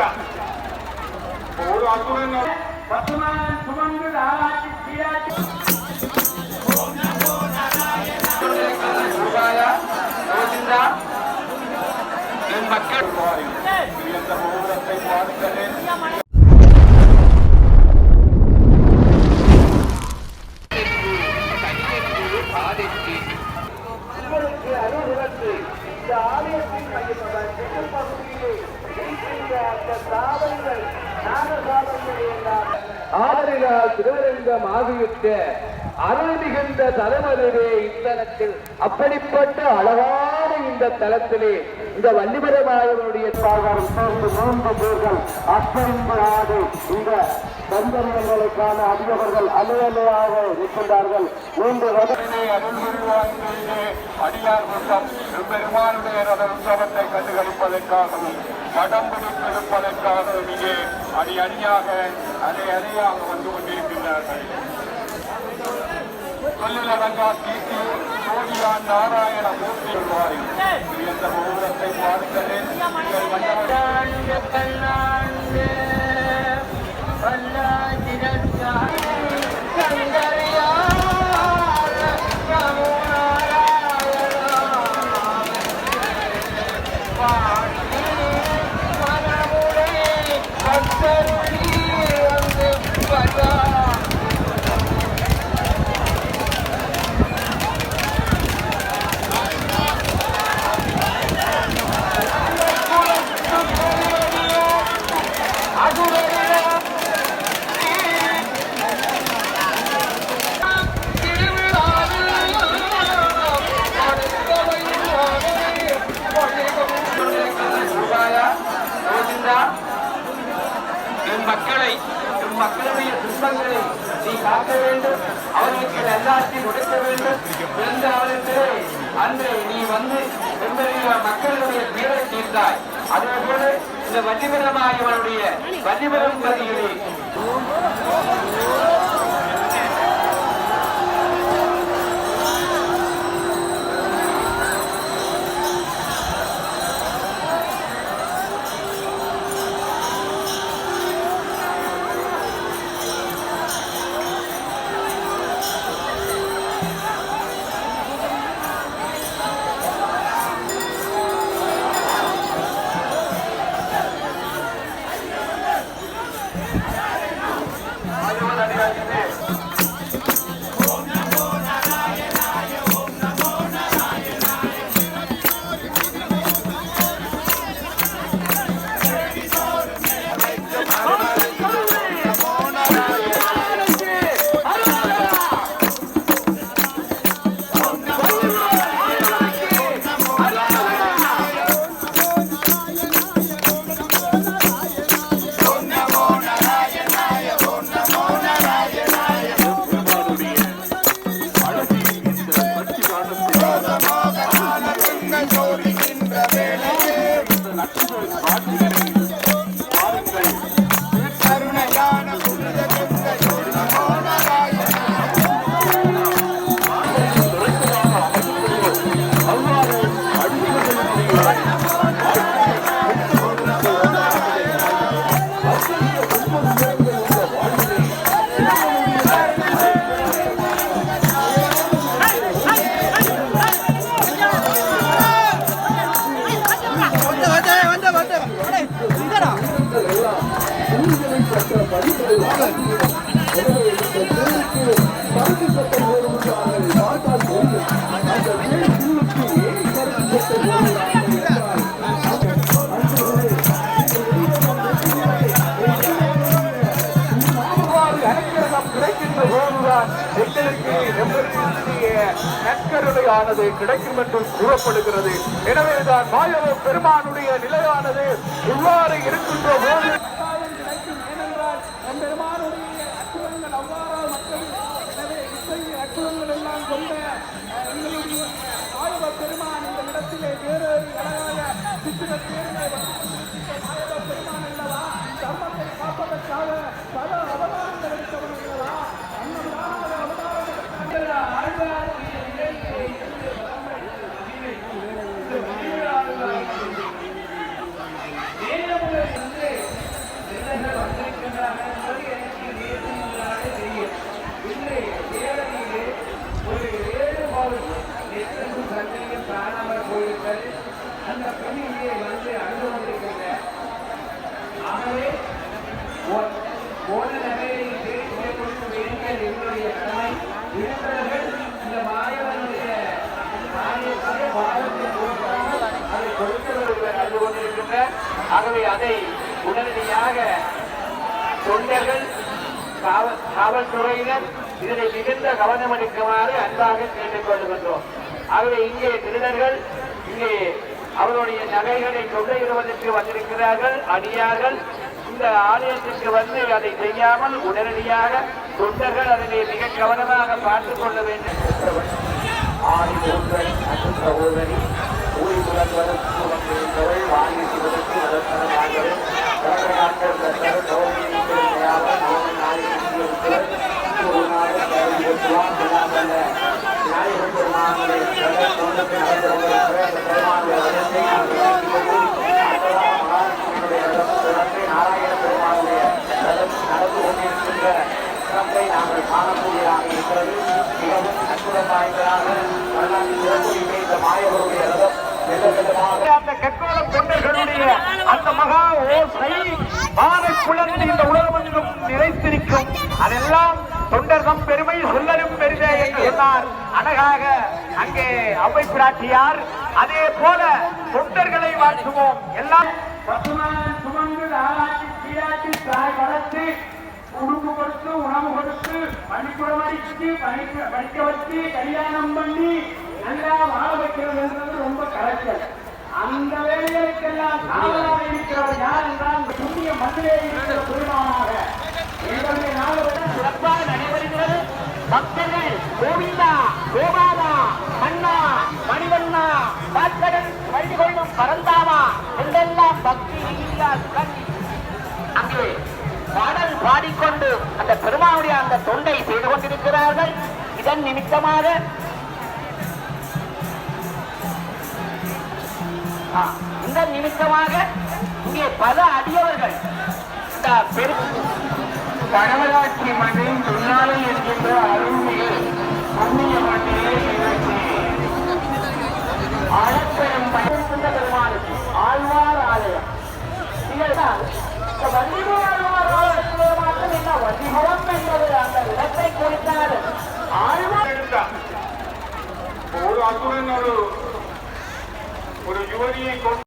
चिंता और आंदोलन में वर्तमान सुमंगल आवाज किया మక్కడ ஆதரினால் திருவரங்கம் ஆகிவிட்ட அருள் மிகுந்த தலைமதுவே இத்தலத்தில் அப்படிப்பட்ட அழகான இந்த தலத்திலே இந்த வள்ளிமரமாயவனுடைய சாகரம் சேர்ந்து மூன்று பேர்கள் இந்த சந்தர்ப்பங்களுக்கான அதிபர்கள் அலுவலையாக இருக்கின்றார்கள். மூன்று ரதத்திலே அருள் அடியார் கூட்டம் பெருமானுடைய ரத உற்சவத்தை கண்டுகளிப்பதற்காகவும் படம் பிடிப்பதற்காகவும் இங்கே அடி அணியாக அணை அணையாக வந்து கொண்டிருக்கின்றார்கள். சொல்லிலடங்கா கீர்த்தி சோதியான் நாராயண மூர்த்தி இந்த முகூர்த்தத்தை பார்க்கிறேன் கோவிந்தா, என் மக்களை என் மக்களுடைய துன்பங்களை நீ காக்க வேண்டும் அவர்களுக்கு எல்லாத்தையும் கொடுக்க வேண்டும் என்ற அவளுக்கு அன்று நீ வந்து எங்களுடைய மக்களுடைய பேரை தீர்ந்தாய் அதே போல இந்த வள்ளிமரமாயவனுடைய வல்லிபுரம் பகுதியிலே heart. போதுதான் எங்களுக்கு எம்பெருமானுடைய நற்கருணையானது கிடைக்கும் என்றும் கூறப்படுகிறது. எனவேதான் மாயவ பெருமானுடைய நிலையானது இவ்வாறு இருக்கின்ற போது ஏனென்றால் எனவே எல்லாம் கொண்ட பெருமான் இந்த இடத்திலே வேறொரு அழகாக சித்திர தேர்வை கண்டு கொண்டிருக்கின்ற ஆகவே அதை உடனடியாக தொண்டர்கள் காவல் காவல்துறையினர் இதனை மிகுந்த கவனம் எடுக்குமாறு அன்பாக கேட்டுக்கொள்கின்றோம் ஆகவே இங்கே திருடர்கள் இங்கே அவருடைய நகைகளை கொண்டு இருவதற்கு வந்திருக்கிறார்கள் அடியார்கள் இந்த ஆலயத்திற்கு வந்து அதை செய்யாமல் உடனடியாக தொண்டர்கள் அதனை மிக கவனமாக பார்த்துக் கொள்ள வேண்டும். ஆடி மூன்றல் சகோதரி ஊழி புலன்வரும் சுமந்திருந்தவள் வாங்கி நாயகன் மாலை புலர்ந்து இந்த உலகமெங்கும் நிலைத்திருக்கும் அதெல்லாம் தொண்டர்தம் பெருமை சொல்லலும் பெருமை என்று சொன்னார். அழகாக அங்கே அவை பிராட்டியார் அதே போல தொண்டர்களை வாழ்த்துவோம். எல்லாம் பசுமான் சுமந்து ஆளாக்கி சீராட்டி தாய் வளர்த்து உடுப்பு கொடுத்து உணவு கொடுத்து பள்ளிக்கூடம் அடிச்சு படிக்க படிக்க வச்சு கல்யாணம் பண்ணி நல்லா வாழ வைக்கிறதுன்றது ரொம்ப கரெக்டல் அந்த வேலைகளுக்கெல்லாம் காவலாக இருக்கிறவர் யார் என்றால் பக்தர்கள் கோவிந்தா கோபாலா மன்னா மணிவண்ணா பாத்தகன் வழி கொள்ளும் பரந்தாமா என்றெல்லாம் பக்தி இல்லா கல்வி அங்கே பாடல் பாடிக்கொண்டு அந்த பெருமாவுடைய அந்த தொண்டை செய்து கொண்டிருக்கிறார்கள். இதன் நிமித்தமாக ஆ, இந்த நிமித்தமாக இங்கே பல அடியவர்கள். இந்த பெரு கணவராட்சி மண்ணின் துணாலை என்கின்ற அருள்மிகு புண்ணிய மண்ணிலே நிகழ்ச்சி ஆழப்பெரும் பயன்படுத்த பெருமாளுக்கு